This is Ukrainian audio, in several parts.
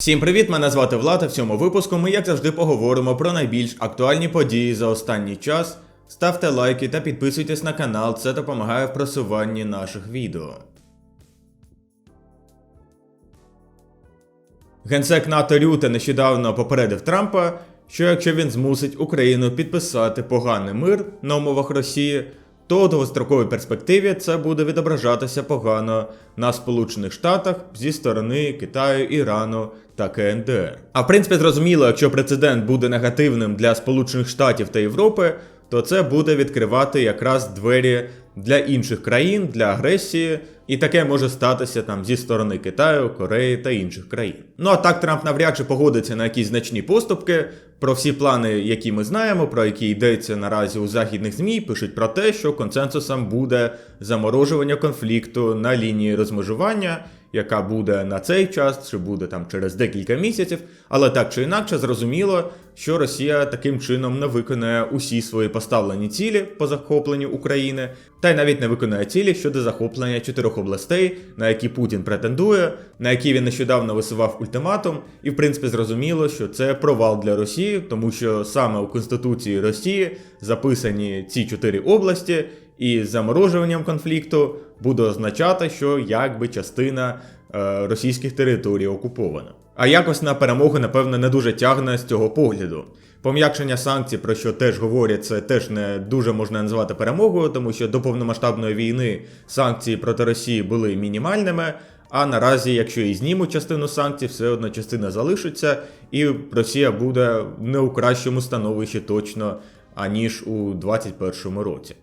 Всім привіт! Мене звати Влад. В цьому випуску ми, як завжди, поговоримо про найбільш актуальні події за останній час. Ставте лайки та підписуйтесь на канал, це допомагає в просуванні наших відео. Генсек НАТО Рюте нещодавно попередив Трампа, що якщо він змусить Україну підписати поганий мир на умовах Росії, то у довгостроковій перспективі це буде відображатися погано на Сполучених Штатах зі сторони Китаю, Ірану та КНДР. А в принципі, зрозуміло, якщо прецедент буде негативним для Сполучених Штатів та Європи, то це буде відкривати якраз двері для інших країн, для агресії, і таке може статися там зі сторони Китаю, Кореї та інших країн. Ну а так Трамп навряд чи погодиться на якісь значні поступки. Про всі плани, які ми знаємо, про які йдеться наразі у західних змі, пишуть про те, що консенсусом буде заморожування конфлікту на лінії розмежування, яка буде на цей час, чи буде там через декілька місяців. Але так чи інакше, зрозуміло, що Росія таким чином не виконає усі свої поставлені цілі по захопленню України, та й навіть не виконає цілі щодо захоплення чотирьох областей, на які Путін претендує, на які він нещодавно висував ультиматум, і в принципі зрозуміло, що це провал для Росії, тому що саме у Конституції Росії записані ці чотири області, і заморожуванням конфлікту буде означати, що якби частина е, російських територій окупована. А якось на перемогу, напевно, не дуже тягне з цього погляду. Пом'якшення санкцій, про що теж говорять, це теж не дуже можна назвати перемогою, тому що до повномасштабної війни санкції проти Росії були мінімальними. А наразі, якщо і знімуть частину санкцій, все одно частина залишиться, і Росія буде не у кращому становищі точно, аніж у 2021 році.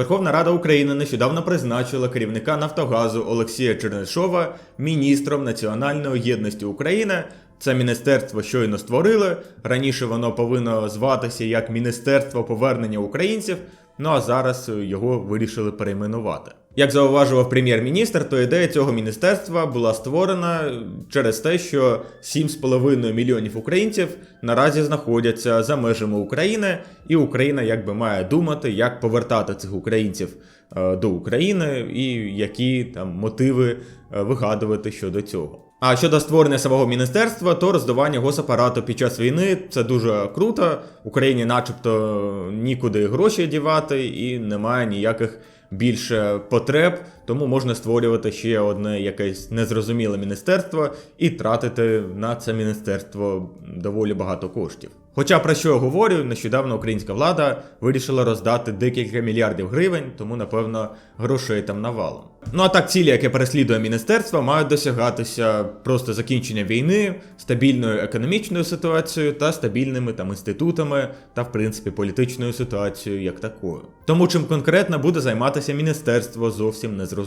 Верховна Рада України нещодавно призначила керівника Нафтогазу Олексія Чернишова міністром національної єдності України. Це міністерство щойно створили. Раніше воно повинно зватися як Міністерство повернення українців. Ну а зараз його вирішили перейменувати. Як зауважував прем'єр-міністр, то ідея цього міністерства була створена через те, що 7,5 мільйонів українців наразі знаходяться за межами України, і Україна якби має думати, як повертати цих українців е, до України і які там мотиви е, вигадувати щодо цього. А щодо створення самого міністерства, то роздавання госапарату під час війни це дуже круто. Україні, начебто, нікуди гроші дівати, і немає ніяких більше потреб, тому можна створювати ще одне якесь незрозуміле міністерство і тратити на це міністерство доволі багато коштів. Хоча про що я говорю, нещодавно українська влада вирішила роздати декілька мільярдів гривень, тому напевно грошей там навалом. Ну а так цілі, яке переслідує міністерство, мають досягатися просто закінчення війни, стабільною економічною ситуацією та стабільними там інститутами та в принципі політичною ситуацією як такою. Тому чим конкретно буде займатися міністерство, зовсім не зрозуміло.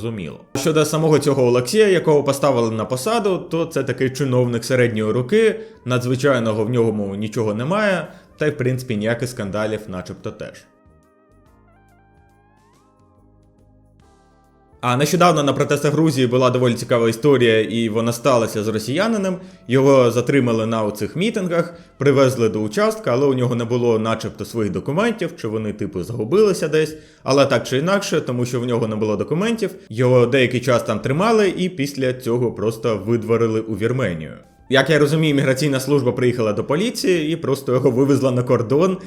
Щодо самого цього Олексія, якого поставили на посаду, то це такий чиновник середньої руки, надзвичайного в ньому нічого немає, та й в принципі ніяких скандалів, начебто теж. А нещодавно на протестах Грузії була доволі цікава історія, і вона сталася з росіянином. Його затримали на оцих мітингах, привезли до участка, але у нього не було, начебто, своїх документів, чи вони, типу, загубилися десь. Але так чи інакше, тому що в нього не було документів, його деякий час там тримали, і після цього просто видворили у Вірменію. Як я розумію, міграційна служба приїхала до поліції і просто його вивезла на кордон.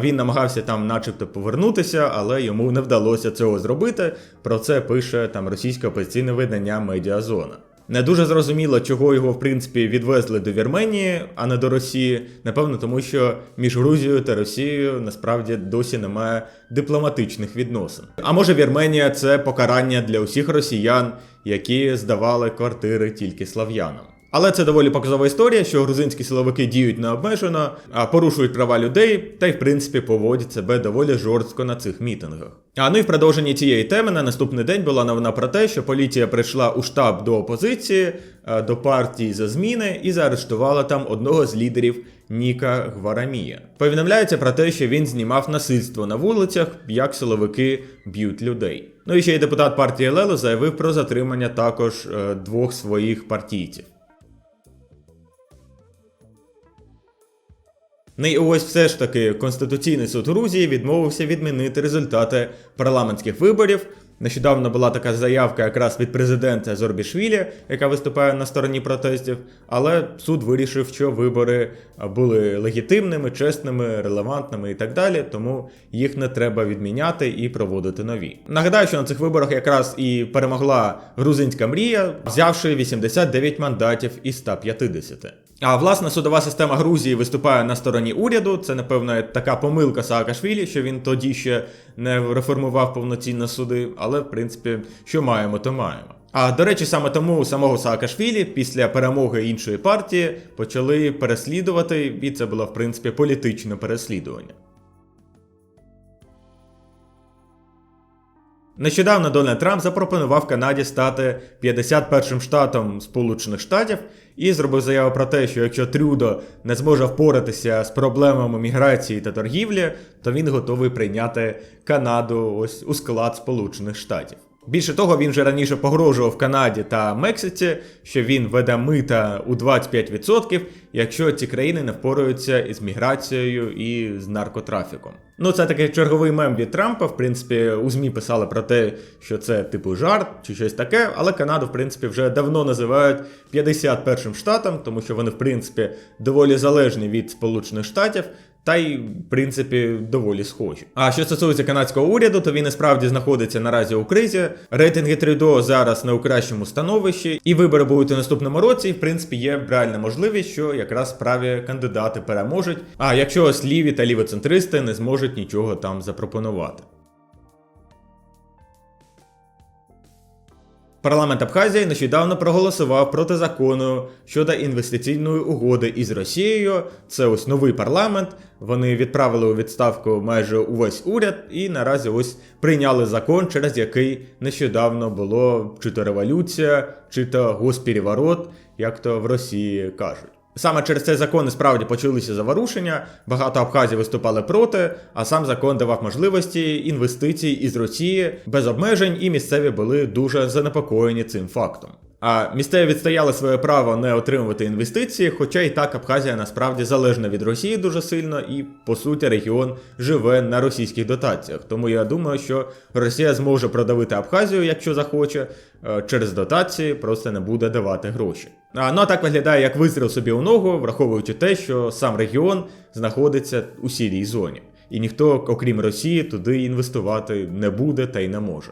Він намагався там, начебто, повернутися, але йому не вдалося цього зробити. Про це пише там російське опозиційне видання Медіазона. Не дуже зрозуміло, чого його в принципі відвезли до Вірменії, а не до Росії. Напевно, тому що між Грузією та Росією насправді досі немає дипломатичних відносин. А може, Вірменія це покарання для усіх росіян, які здавали квартири тільки слав'янам. Але це доволі показова історія, що грузинські силовики діють необмежено, а порушують права людей та й в принципі поводять себе доволі жорстко на цих мітингах. А ну і в продовженні цієї теми на наступний день була новина про те, що поліція прийшла у штаб до опозиції, е, до партії за зміни і заарештувала там одного з лідерів Ніка Гварамія. Повідомляється про те, що він знімав насильство на вулицях, як силовики б'ють людей. Ну і ще й депутат партії Лело заявив про затримання також е, двох своїх партійців. І ось все ж таки Конституційний суд Грузії відмовився відмінити результати парламентських виборів. Нещодавно була така заявка якраз від президента Зорбішвілі, яка виступає на стороні протестів, але суд вирішив, що вибори були легітимними, чесними, релевантними і так далі, тому їх не треба відміняти і проводити нові. Нагадаю, що на цих виборах якраз і перемогла грузинська мрія, взявши 89 мандатів із 150. А власне судова система Грузії виступає на стороні уряду. Це, напевно, така помилка Саакашвілі, що він тоді ще не реформував повноцінно суди, але в принципі, що маємо, то маємо. А до речі, саме тому самого Саакашвілі після перемоги іншої партії почали переслідувати, і це було в принципі політичне переслідування. Нещодавно Дональд Трамп запропонував Канаді стати 51-м штатом Сполучених Штатів і зробив заяву про те, що якщо Трюдо не зможе впоратися з проблемами міграції та торгівлі, то він готовий прийняти Канаду ось у склад Сполучених Штатів. Більше того, він вже раніше погрожував Канаді та Мексиці, що він веде мита у 25%, якщо ці країни не впораються із міграцією і з наркотрафіком. Ну, це такий черговий мем від Трампа. В принципі, у ЗМІ писали про те, що це типу жарт чи щось таке, але Канаду, в принципі, вже давно називають 51-м штатом, тому що вони, в принципі, доволі залежні від Сполучених Штатів. Та й, в принципі, доволі схожі. А що стосується канадського уряду, то він і справді знаходиться наразі у кризі. Рейтинги Трюдо зараз не у кращому становищі, і вибори будуть у наступному році. І, в принципі, є реальна можливість, що якраз праві кандидати переможуть. А якщо ось ліві та лівоцентристи не зможуть нічого там запропонувати. Парламент Абхазії нещодавно проголосував проти закону щодо інвестиційної угоди із Росією. Це ось новий парламент. Вони відправили у відставку майже увесь уряд, і наразі ось прийняли закон, через який нещодавно було чи то революція, чи то госпереворот, як то в Росії кажуть. Саме через цей закон і справді почалися заворушення, багато абхазів виступали проти, а сам закон давав можливості інвестицій із Росії без обмежень, і місцеві були дуже занепокоєні цим фактом. А місцеві відстояли своє право не отримувати інвестиції, хоча і так Абхазія насправді залежна від Росії дуже сильно, і по суті регіон живе на російських дотаціях. Тому я думаю, що Росія зможе продавити Абхазію, якщо захоче, е, через дотації просто не буде давати гроші. А, ну а так виглядає як вистріл собі у ногу, враховуючи те, що сам регіон знаходиться у сірій зоні, і ніхто, окрім Росії, туди інвестувати не буде та й не може.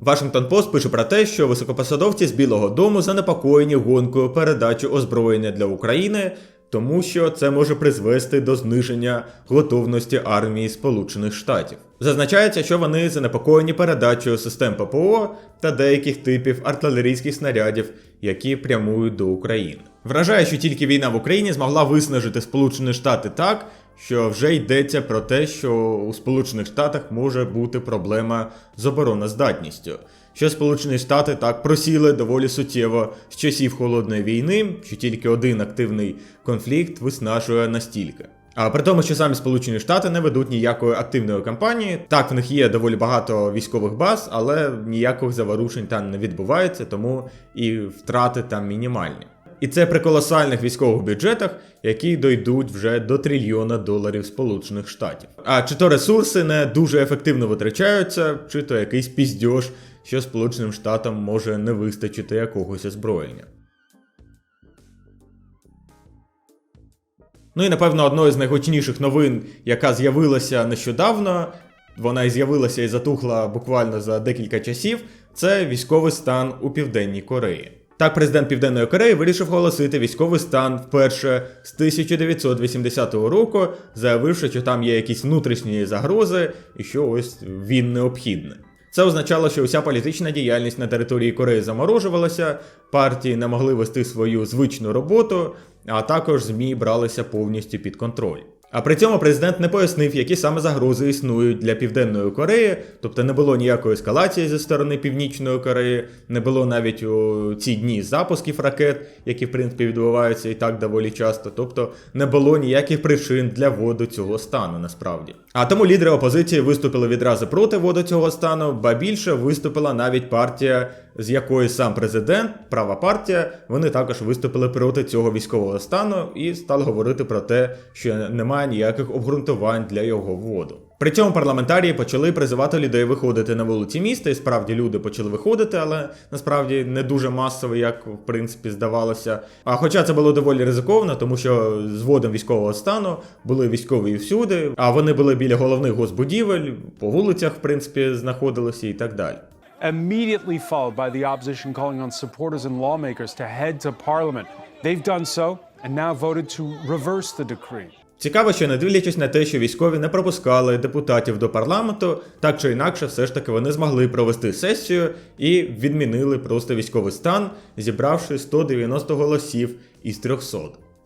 Вашингтон Пост пише про те, що високопосадовці з Білого Дому занепокоєні гонкою передачі озброєння для України, тому що це може призвести до зниження готовності армії Сполучених Штатів. Зазначається, що вони занепокоєні передачею систем ППО та деяких типів артилерійських снарядів, які прямують до України. Вражає, що тільки війна в Україні змогла виснажити Сполучені Штати так, що вже йдеться про те, що у Сполучених Штатах може бути проблема з обороноздатністю. Що Сполучені Штати так просіли доволі суттєво з часів холодної війни, що тільки один активний конфлікт виснажує настільки. А при тому, що самі Сполучені Штати не ведуть ніякої активної кампанії. Так, в них є доволі багато військових баз, але ніяких заворушень там не відбувається, тому і втрати там мінімальні. І це при колосальних військових бюджетах, які дойдуть вже до трильйона доларів Сполучених Штатів. А чи то ресурси не дуже ефективно витрачаються, чи то якийсь піздьош, що Сполученим Штатам може не вистачити якогось озброєння. Ну і напевно одною з найгучніших новин, яка з'явилася нещодавно, вона і з'явилася і затухла буквально за декілька часів, це військовий стан у Південній Кореї. Так, президент Південної Кореї вирішив оголосити військовий стан вперше з 1980 року, заявивши, що там є якісь внутрішні загрози і що ось він необхідний. Це означало, що уся політична діяльність на території Кореї заморожувалася, партії не могли вести свою звичну роботу, а також ЗМІ бралися повністю під контроль. А при цьому президент не пояснив, які саме загрози існують для Південної Кореї, тобто не було ніякої ескалації зі сторони Північної Кореї, не було навіть у ці дні запусків ракет, які в принципі відбуваються і так доволі часто. Тобто не було ніяких причин для вводу цього стану насправді. А тому лідери опозиції виступили відразу проти вводу цього стану, ба більше виступила навіть партія, з якої сам президент, права партія, вони також виступили проти цього військового стану і стали говорити про те, що немає ніяких обґрунтувань для його вводу. При цьому парламентарії почали призивати людей виходити на вулиці міста, і справді люди почали виходити, але насправді не дуже масово, як в принципі здавалося. А хоча це було доволі ризиковано, тому що з вводом військового стану були військові всюди, а вони були біля головних госбудівель, по вулицях, в принципі, знаходилися і так далі. Immediately followed by the opposition calling on supporters and lawmakers to head to parliament. They've done so and now voted to reverse the decree. Цікаво, що не дивлячись на те, що військові не пропускали депутатів до парламенту, так чи інакше, все ж таки вони змогли провести сесію і відмінили просто військовий стан, зібравши 190 голосів із 300.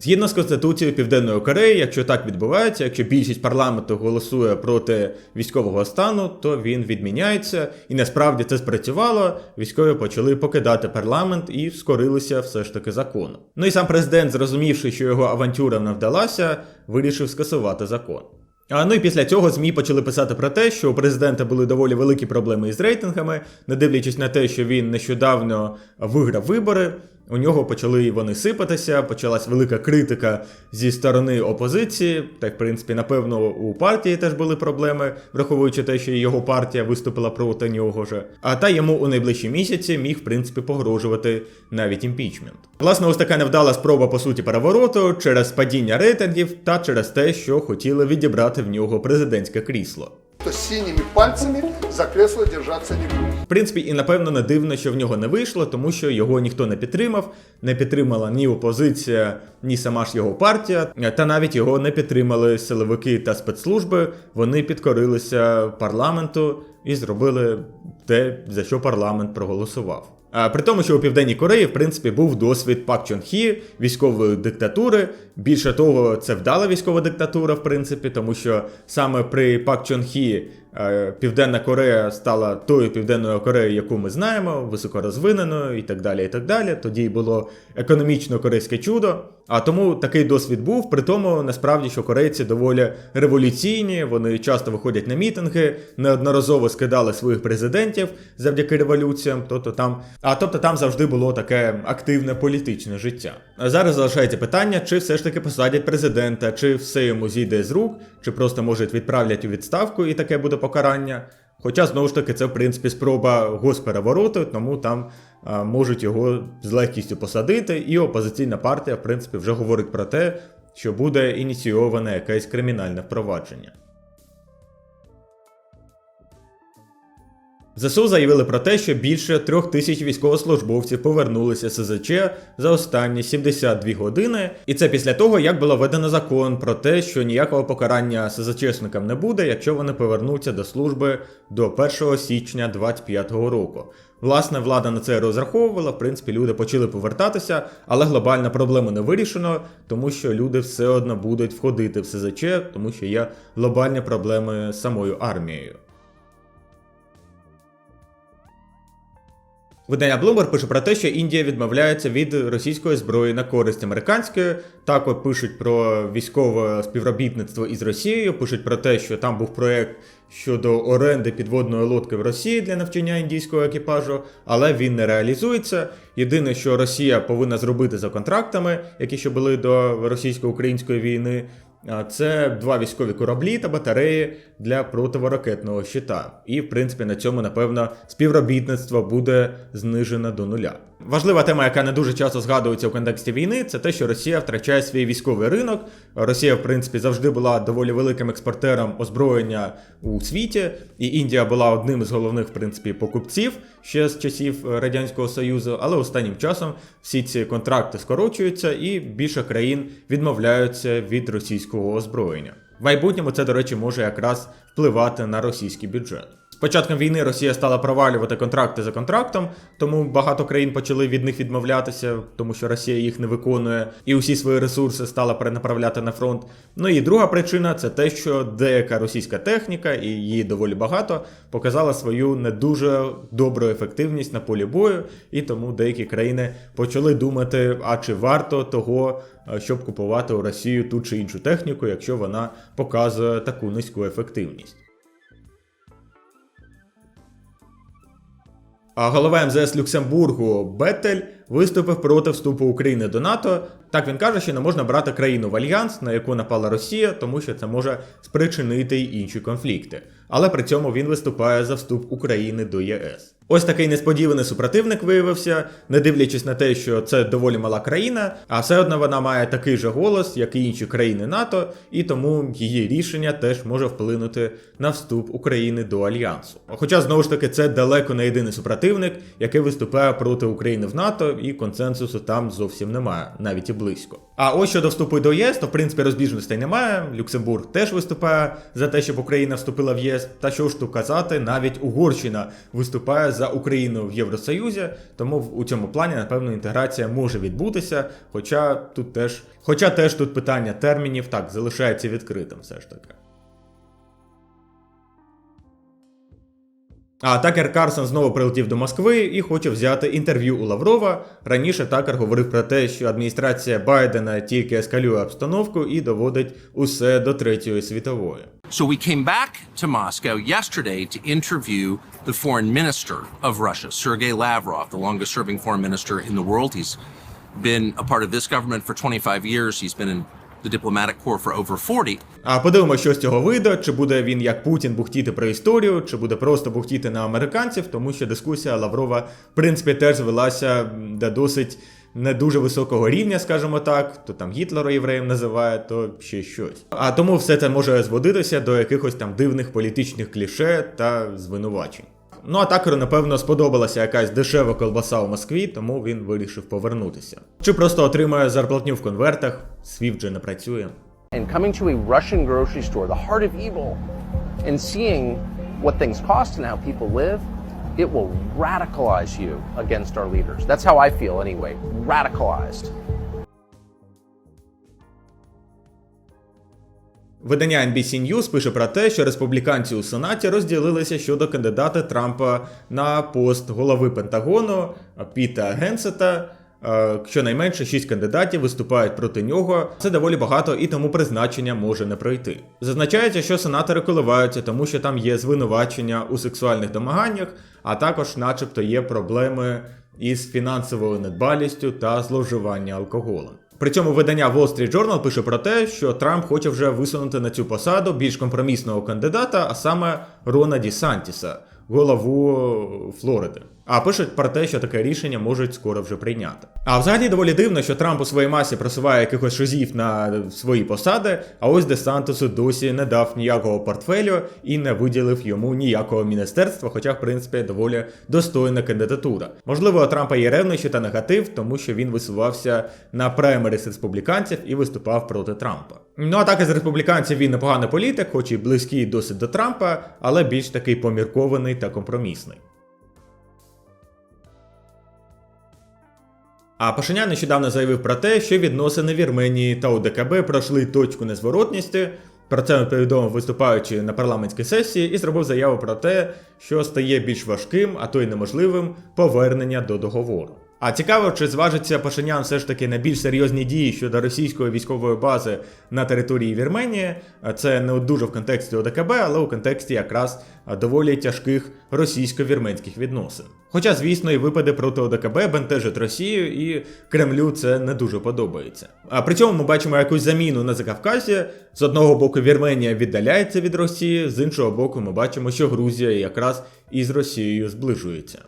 Згідно з Конституцією Південної Кореї, якщо так відбувається, якщо більшість парламенту голосує проти військового стану, то він відміняється. І насправді це спрацювало. Військові почали покидати парламент і скорилися все ж таки закону. Ну і сам президент, зрозумівши, що його авантюра не вдалася, вирішив скасувати закон. А ну і після цього ЗМІ почали писати про те, що у президента були доволі великі проблеми із рейтингами, не дивлячись на те, що він нещодавно виграв вибори. У нього почали вони сипатися, почалась велика критика зі сторони опозиції. Та й, в принципі, напевно, у партії теж були проблеми, враховуючи те, що його партія виступила проти нього же. А та йому у найближчі місяці міг, в принципі, погрожувати навіть імпічмент. Власне, ось така невдала спроба по суті перевороту через падіння рейтингів та через те, що хотіли відібрати в нього президентське крісло. то синими пальцами за кресло держаться не будет. В принципі, і напевно не дивно, що в нього не вийшло, тому що його ніхто не підтримав, не підтримала ні опозиція, ні сама ж його партія, та навіть його не підтримали силовики та спецслужби. Вони підкорилися парламенту і зробили те, за що парламент проголосував. При тому, що у Південній Кореї, в принципі, був досвід Пак Чон Хі, військової диктатури. Більше того, це вдала військова диктатура, в принципі, тому що саме при Пак Чон Хі Південна Корея стала тою Південною Кореєю, яку ми знаємо, високорозвиненою і так далі. і так далі. Тоді було економічно корейське чудо. А тому такий досвід був. При тому, насправді, що корейці доволі революційні, вони часто виходять на мітинги, неодноразово скидали своїх президентів завдяки революціям. Тобто там, а тобто там завжди було таке активне політичне життя. А зараз залишається питання, чи все ж таки посадять президента, чи все йому зійде з рук, чи просто можуть відправлять у відставку, і таке буде покарання. Хоча знову ж таки це в принципі спроба госперевороту, тому там а, можуть його з легкістю посадити, і опозиційна партія, в принципі, вже говорить про те, що буде ініційоване якесь кримінальне впровадження. ЗСУ заявили про те, що більше трьох тисяч військовослужбовців повернулися з СЗЧ за останні 72 години, і це після того, як було введено закон про те, що ніякого покарання СЗЧшникам не буде, якщо вони повернуться до служби до 1 січня 2025 року. Власне, влада на це розраховувала. В принципі, люди почали повертатися, але глобальна проблема не вирішена, тому що люди все одно будуть входити в СЗЧ, тому що є глобальні проблеми з самою армією. Видання Bloomberg пише про те, що Індія відмовляється від російської зброї на користь американської. Також пишуть про військове співробітництво із Росією. Пишуть про те, що там був проект щодо оренди підводної лодки в Росії для навчання індійського екіпажу, але він не реалізується. Єдине, що Росія повинна зробити за контрактами, які ще були до російсько-української війни. Це два військові кораблі та батареї для противоракетного щита. І, в принципі, на цьому, напевно, співробітництво буде знижено до нуля. Важлива тема, яка не дуже часто згадується в контексті війни, це те, що Росія втрачає свій військовий ринок. Росія, в принципі, завжди була доволі великим експортером озброєння у світі, і Індія була одним із головних, в принципі, покупців ще з часів Радянського Союзу. Але останнім часом всі ці контракти скорочуються, і більше країн відмовляються від російського озброєння. В майбутньому це, до речі, може якраз впливати на російський бюджет. Початком війни Росія стала провалювати контракти за контрактом, тому багато країн почали від них відмовлятися, тому що Росія їх не виконує, і усі свої ресурси стала перенаправляти на фронт. Ну і друга причина це те, що деяка російська техніка, і її доволі багато, показала свою не дуже добру ефективність на полі бою, і тому деякі країни почали думати, а чи варто того, е, щоб купувати у Росію ту чи іншу техніку, якщо вона показує таку низьку ефективність. А голова МЗС Люксембургу Бетель виступив проти вступу України до НАТО. Так він каже, що не можна брати країну в альянс, на яку напала Росія, тому що це може спричинити й інші конфлікти. Але при цьому він виступає за вступ України до ЄС. Ось такий несподіваний супротивник виявився, не дивлячись на те, що це доволі мала країна, а все одно вона має такий же голос, як і інші країни НАТО, і тому її рішення теж може вплинути на вступ України до альянсу. Хоча знову ж таки це далеко не єдиний супротивник, який виступає проти України в НАТО, і консенсусу там зовсім немає, навіть і близько. А ось щодо вступу до єС, то в принципі розбіжностей немає. Люксембург теж виступає за те, щоб Україна вступила в ЄС. Та що ж тут казати, навіть Угорщина виступає за Україну в Євросоюзі, тому у цьому плані, напевно, інтеграція може відбутися. Хоча тут теж, хоча теж тут питання термінів так залишається відкритим, все ж таки. А Такер Карсон знову прилетів до Москви і хоче взяти інтерв'ю у Лаврова. Раніше Такер говорив про те, що адміністрація Байдена тільки ескалює обстановку і доводить усе до третьої світової. So we came back to Moscow yesterday to interview the foreign minister of Russia, Sergei Lavrov, the longest serving foreign minister in the world. He's been a part of this government for 25 years. He's been in the diplomatic corps for over 40. А подивимося, що з цього вийде, чи буде він як Путін бухтіти про історію, чи буде просто бухтіти на американців, тому що дискусія Лаврова, в принципі, теж звелася до досить не дуже високого рівня, скажімо так. То там Гітлера євреєм називає, то ще щось. А тому все це може зводитися до якихось там дивних політичних кліше та звинувачень. Ну а такеру, напевно, сподобалася якась дешева колбаса у Москві, тому він вирішив повернутися. Чи просто отримає зарплатню в конвертах, Свіфт же не працює. and coming to a Russian grocery store, the heart of evil, and seeing what things cost and how people live, it will radicalize you against our leaders. That's how I feel anyway. Radicalized. Видання NBC News пише про те, що республіканці у Сенаті розділилися щодо кандидата Трампа на пост голови Пентагону Піта Генсета. Е, Щонайменше шість кандидатів виступають проти нього. Це доволі багато і тому призначення може не пройти. Зазначається, що сенатори коливаються, тому що там є звинувачення у сексуальних домаганнях, а також, начебто, є проблеми із фінансовою недбалістю та зловживання алкоголем. При цьому видання Wall Street Journal пише про те, що Трамп хоче вже висунути на цю посаду більш компромісного кандидата, а саме Рона Ді Сантіса, голову Флориди. А пишуть про те, що таке рішення можуть скоро вже прийняти. А взагалі доволі дивно, що Трамп у своїй масі просуває якихось шизів на свої посади, а ось Де Сантосу досі не дав ніякого портфелю і не виділив йому ніякого міністерства, хоча, в принципі, доволі достойна кандидатура. Можливо, у Трампа є ревнощі та негатив, тому що він висувався на праймерис республіканців і виступав проти Трампа. Ну а так із республіканців він непоганий політик, хоч і близький досить до Трампа, але більш такий поміркований та компромісний. А Пашинян нещодавно заявив про те, що відносини Вірменії та УДКБ пройшли точку незворотності. Про це він повідомив, виступаючи на парламентській сесії, і зробив заяву про те, що стає більш важким, а то й неможливим повернення до договору. А цікаво, чи зважиться Пашинян все ж таки на більш серйозні дії щодо російської військової бази на території Вірменії. Це не дуже в контексті ОДКБ, але у контексті якраз доволі тяжких російсько-вірменських відносин. Хоча, звісно, і випади проти ОДКБ бентежать Росію, і Кремлю це не дуже подобається. А при цьому ми бачимо якусь заміну на Закавказі. З одного боку, Вірменія віддаляється від Росії, з іншого боку, ми бачимо, що Грузія якраз із Росією зближується.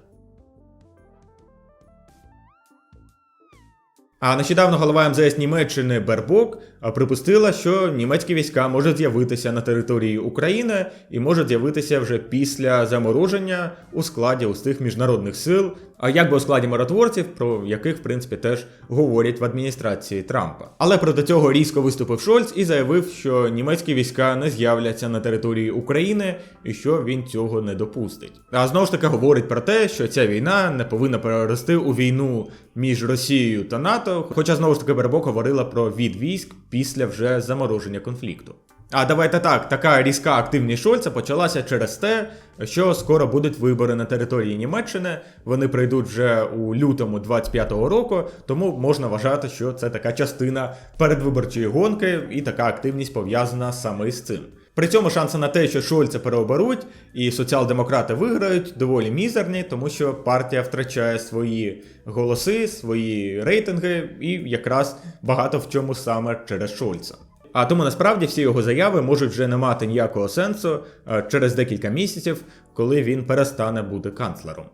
А нещодавно голова МЗС Німеччини Бербок припустила, що німецькі війська можуть з'явитися на території України і можуть з'явитися вже після замороження у складі устих міжнародних сил, а якби у складі миротворців, про яких в принципі теж говорять в адміністрації Трампа. Але проти цього різко виступив Шольц і заявив, що німецькі війська не з'являться на території України і що він цього не допустить. А знову ж таки говорить про те, що ця війна не повинна перерости у війну між Росією та НАТО. Хоча знову ж таки Бербок говорила про від військ після вже замороження конфлікту. А давайте так, така різка активність Шольца почалася через те, що скоро будуть вибори на території Німеччини. Вони прийдуть вже у лютому 25-го року, тому можна вважати, що це така частина передвиборчої гонки, і така активність пов'язана саме з цим. При цьому шанси на те, що Шольца переоберуть і соціал-демократи виграють, доволі мізерні, тому що партія втрачає свої голоси, свої рейтинги, і якраз багато в чому саме через Шольца. А тому насправді всі його заяви можуть вже не мати ніякого сенсу е, через декілька місяців, коли він перестане бути канцлером.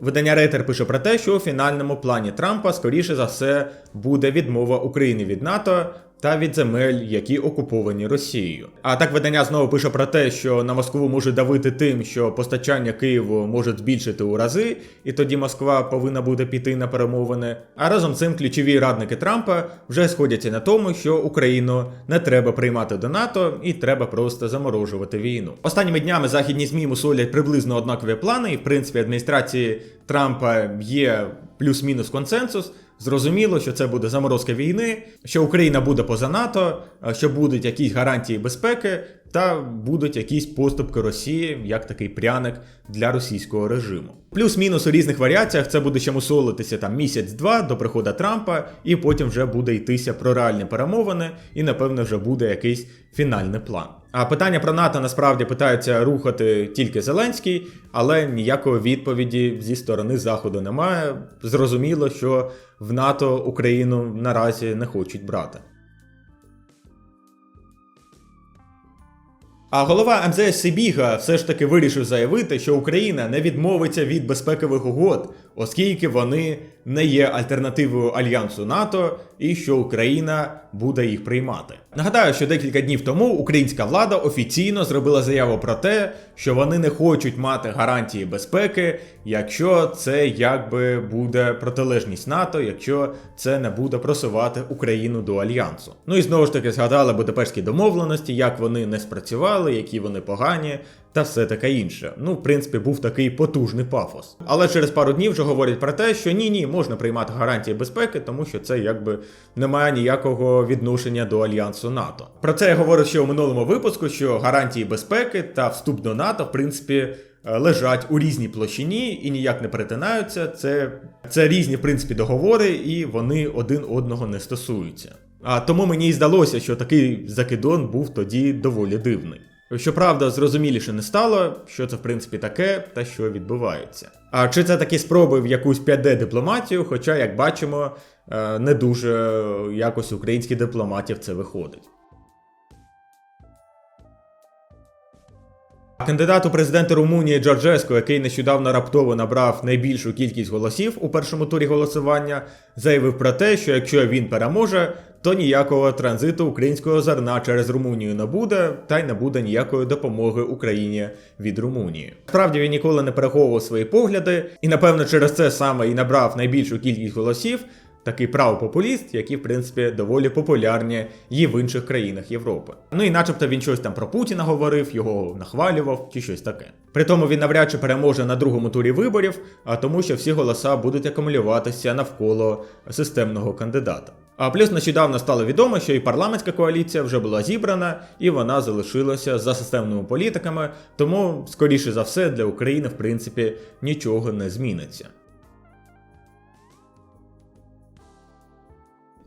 Видання Рейтер пише про те, що у фінальному плані Трампа, скоріше за все, буде відмова України від НАТО та від земель, які окуповані Росією. А так видання знову пише про те, що на Москву може давити тим, що постачання Києву може збільшити у рази, і тоді Москва повинна буде піти на перемовини. А разом з цим ключові радники Трампа вже сходяться на тому, що Україну не треба приймати до НАТО і треба просто заморожувати війну. Останніми днями західні змі мусолять приблизно однакові плани, і в принципі адміністрації Трампа є плюс-мінус консенсус. Зрозуміло, що це буде заморозка війни, що Україна буде поза НАТО, що будуть якісь гарантії безпеки, та будуть якісь поступки Росії як такий пряник для російського режиму. Плюс-мінус у різних варіаціях це буде ще мусолитися там місяць-два до приходу Трампа, і потім вже буде йтися про реальні перемовини, і напевно вже буде якийсь фінальний план. А питання про НАТО насправді питаються рухати тільки Зеленський, але ніякої відповіді зі сторони Заходу немає. Зрозуміло, що в НАТО Україну наразі не хочуть брати. А голова МЗС Сибіга все ж таки вирішив заявити, що Україна не відмовиться від безпекових угод, оскільки вони не є альтернативою альянсу НАТО, і що Україна буде їх приймати. Нагадаю, що декілька днів тому українська влада офіційно зробила заяву про те, що вони не хочуть мати гарантії безпеки, якщо це якби буде протилежність НАТО, якщо це не буде просувати Україну до альянсу. Ну і знову ж таки згадали Будапештські домовленості, як вони не спрацювали, які вони погані. Та все таке інше. Ну, в принципі, був такий потужний пафос. Але через пару днів вже говорять про те, що ні, ні, можна приймати гарантії безпеки, тому що це якби не має ніякого відношення до альянсу НАТО. Про це я говорив ще у минулому випуску, що гарантії безпеки та вступ до НАТО, в принципі, е, лежать у різній площині і ніяк не перетинаються. Це, це різні, в принципі, договори, і вони один одного не стосуються. А тому мені і здалося, що такий закидон був тоді доволі дивний. Щоправда, зрозуміліше не стало, що це в принципі таке та що відбувається. А чи це такі спроби в якусь 5D дипломатію? Хоча, як бачимо, е, не дуже якось українських дипломатів це виходить. Кандидат у президенти Румунії Джорджеско, який нещодавно раптово набрав найбільшу кількість голосів у першому турі голосування, заявив про те, що якщо він переможе, то ніякого транзиту українського зерна через Румунію не буде, та й не буде ніякої допомоги Україні від Румунії. Справді він ніколи не переховував свої погляди, і напевно через це саме і набрав найбільшу кількість голосів. Такий правопопуліст, які, в принципі, доволі популярні і в інших країнах Європи. Ну і начебто він щось там про Путіна говорив, його нахвалював чи щось таке. При тому він навряд чи переможе на другому турі виборів, а тому, що всі голоса будуть акумулюватися навколо системного кандидата. А плюс нещодавно стало відомо, що і парламентська коаліція вже була зібрана, і вона залишилася за системними політиками, тому, скоріше за все, для України, в принципі, нічого не зміниться.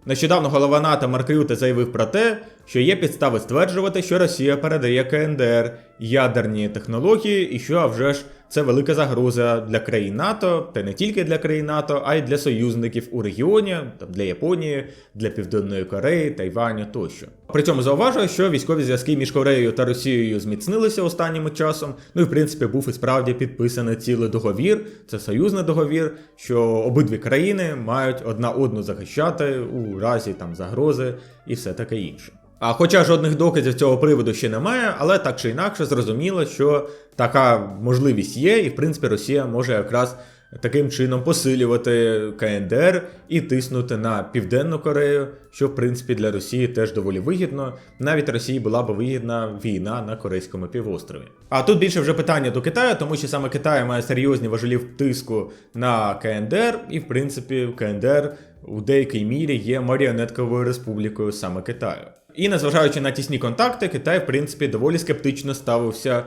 Нещодавно голова НАТО Марк Рюте заявив про те, що є підстави стверджувати, що Росія передає КНДР ядерні технології, і що а вже ж це велика загроза для країн НАТО, та не тільки для країн НАТО, а й для союзників у регіоні, там для Японії, для Південної Кореї, Тайваню тощо. При цьому зауважую, що військові зв'язки між Кореєю та Росією зміцнилися останнім часом. Ну і в принципі був і справді підписаний цілий договір. Це союзний договір, що обидві країни мають одна одну захищати у разі там загрози і все таке інше. А хоча жодних доказів цього приводу ще немає, але так чи інакше зрозуміло, що така можливість є, і в принципі Росія може якраз таким чином посилювати КНДР і тиснути на Південну Корею, що в принципі для Росії теж доволі вигідно. Навіть Росії була б вигідна війна на Корейському півострові. А тут більше вже питання до Китаю, тому що саме Китай має серйозні важелі тиску на КНДР, і в принципі КНДР у деякій мірі є маріонетковою республікою саме Китаю. І незважаючи на тісні контакти, Китай, в принципі, доволі скептично ставився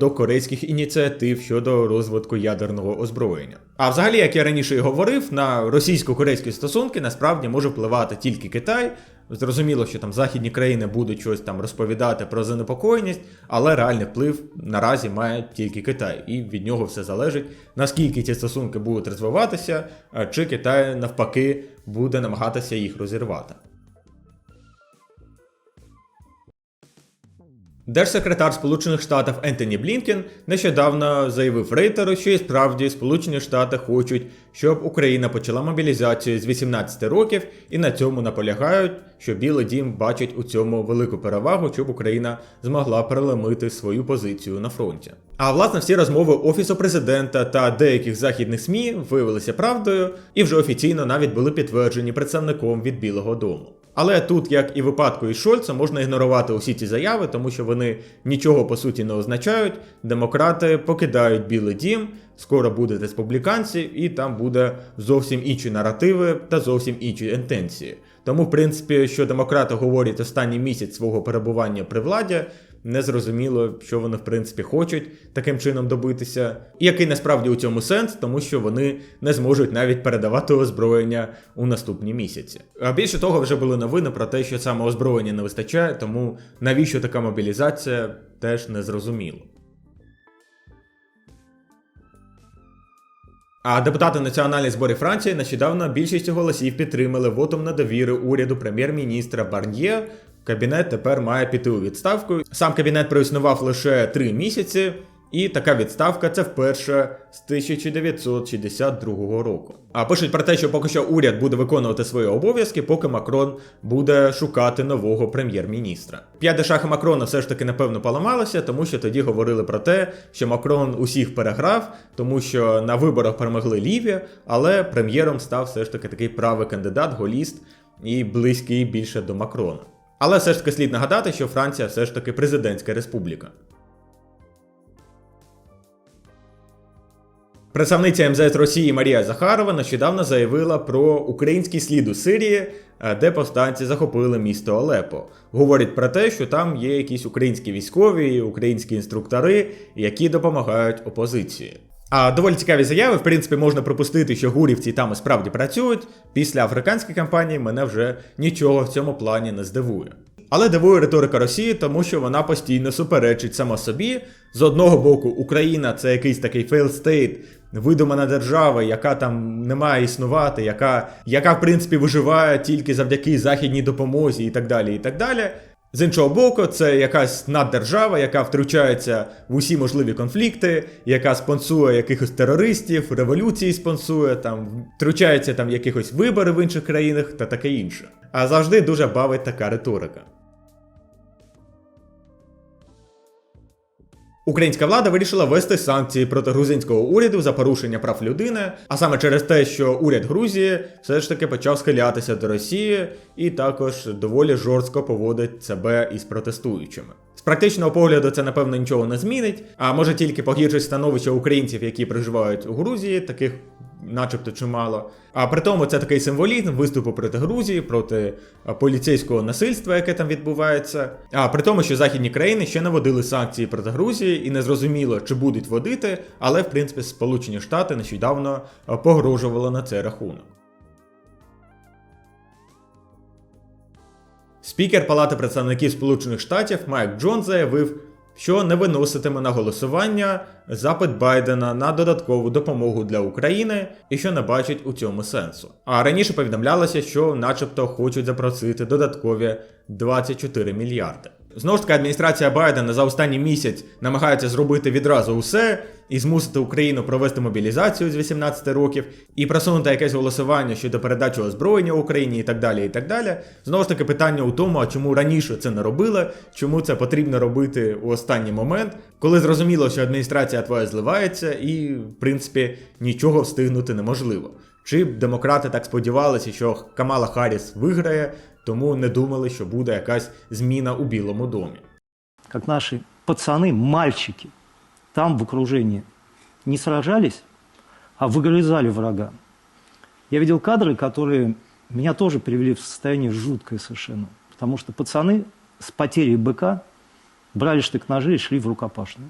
до корейських ініціатив щодо розвитку ядерного озброєння. А взагалі, як я раніше і говорив, на російсько-корейські стосунки насправді може впливати тільки Китай, Зрозуміло, що там західні країни будуть щось там розповідати про занепокоєність, але реальний вплив наразі має тільки Китай, і від нього все залежить, наскільки ці стосунки будуть розвиватися, чи Китай навпаки буде намагатися їх розірвати. Держсекретар Сполучених Штатів Ентоні Блінкен нещодавно заявив Рейтеру, що і справді Сполучені Штати хочуть, щоб Україна почала мобілізацію з 18 років, і на цьому наполягають, що Білий Дім бачить у цьому велику перевагу, щоб Україна змогла переломити свою позицію на фронті. А власне всі розмови офісу президента та деяких західних СМІ виявилися правдою і вже офіційно навіть були підтверджені представником від Білого Дому. Але тут, як і випадку із Шольца, можна ігнорувати усі ці заяви, тому що вони нічого по суті не означають. Демократи покидають Білий Дім, скоро будуть республіканці, і там буде зовсім інші наративи та зовсім інші інтенції. Тому, в принципі, що демократи говорять останній місяць свого перебування при владі, незрозуміло, що вони в принципі хочуть таким чином добитися, і який насправді у цьому сенс, тому що вони не зможуть навіть передавати озброєння у наступні місяці. А більше того, вже були новини про те, що саме озброєння не вистачає, тому навіщо така мобілізація, теж не зрозуміло. А депутати національних зборів Франції нещодавно більшістю голосів підтримали вотом на довіру уряду прем'єр-міністра Барньє. Кабінет тепер має піти у відставку. Сам кабінет проіснував лише три місяці, і така відставка це вперше з 1962 року. А пишуть про те, що поки що уряд буде виконувати свої обов'язки, поки Макрон буде шукати нового прем'єр-міністра. П'яте шахи Макрона все ж таки напевно поламалося, тому що тоді говорили про те, що Макрон усіх переграв, тому що на виборах перемогли ліві, але прем'єром став все ж таки такий правий кандидат, голіст і близький більше до Макрона. Але все ж таки слід нагадати, що Франція все ж таки президентська республіка. Представниця МЗС Росії Марія Захарова нещодавно заявила про український слід у Сирії, е, де повстанці захопили місто Алепо. Говорить про те, що там є якісь українські військові, українські інструктори, які допомагають опозиції. А доволі цікаві заяви, в принципі, можна припустити, що гурівці там і справді працюють. Після африканської кампанії мене вже нічого в цьому плані не здивує. Але дивує риторика Росії, тому що вона постійно суперечить сама собі. З одного боку, Україна це якийсь такий fail state, видумана держава, яка там не має існувати, яка, яка в принципі виживає тільки завдяки західній допомозі і так далі. і так далі. З іншого боку, це якась наддержава, яка втручається в усі можливі конфлікти, яка спонсує якихось терористів, революції спонсує, там втручається там якихось вибори в інших країнах та таке інше. А завжди дуже бавить така риторика. Українська влада вирішила ввести санкції проти грузинського уряду за порушення прав людини, а саме через те, що уряд Грузії все ж таки почав схилятися до Росії і також доволі жорстко поводить себе із протестуючими. З практичного погляду це напевно нічого не змінить, а може тільки погіршить становище українців, які проживають у Грузії, таких начебто чимало. А при тому це такий символізм виступу проти Грузії, проти поліцейського насильства, яке там відбувається. А при тому, що західні країни ще не водили санкції проти Грузії, і не зрозуміло, чи будуть водити, але в принципі Сполучені Штати нещодавно а, погрожували на цей рахунок. Спікер Палати представників Сполучених Штатів Майк Джон заявив, що не виноситиме на голосування запит Байдена на додаткову допомогу для України і що не бачить у цьому сенсу. А раніше повідомлялося, що, начебто, хочуть запросити додаткові 24 мільярди. Знову ж таки, адміністрація Байдена за останній місяць намагається зробити відразу усе і змусити Україну провести мобілізацію з 18 років і просунути якесь голосування щодо передачі озброєння Україні і так далі. і так далі. Знову ж таки, питання у тому, а чому раніше це не робили, чому це потрібно робити у останній момент, коли зрозуміло, що адміністрація твоя зливається, і в принципі нічого встигнути неможливо. Чи демократи так сподівалися, що Камала Харріс виграє, тому не думали, що буде якась зміна у Білому домі. как наши пацаны, мальчики, там в окружении не сражались, а выгрызали врага. Я видел кадры, которые меня тоже привели в состояние жуткое совершенно. Потому что пацаны с потерей быка брали штык-ножи и шли в рукопашную.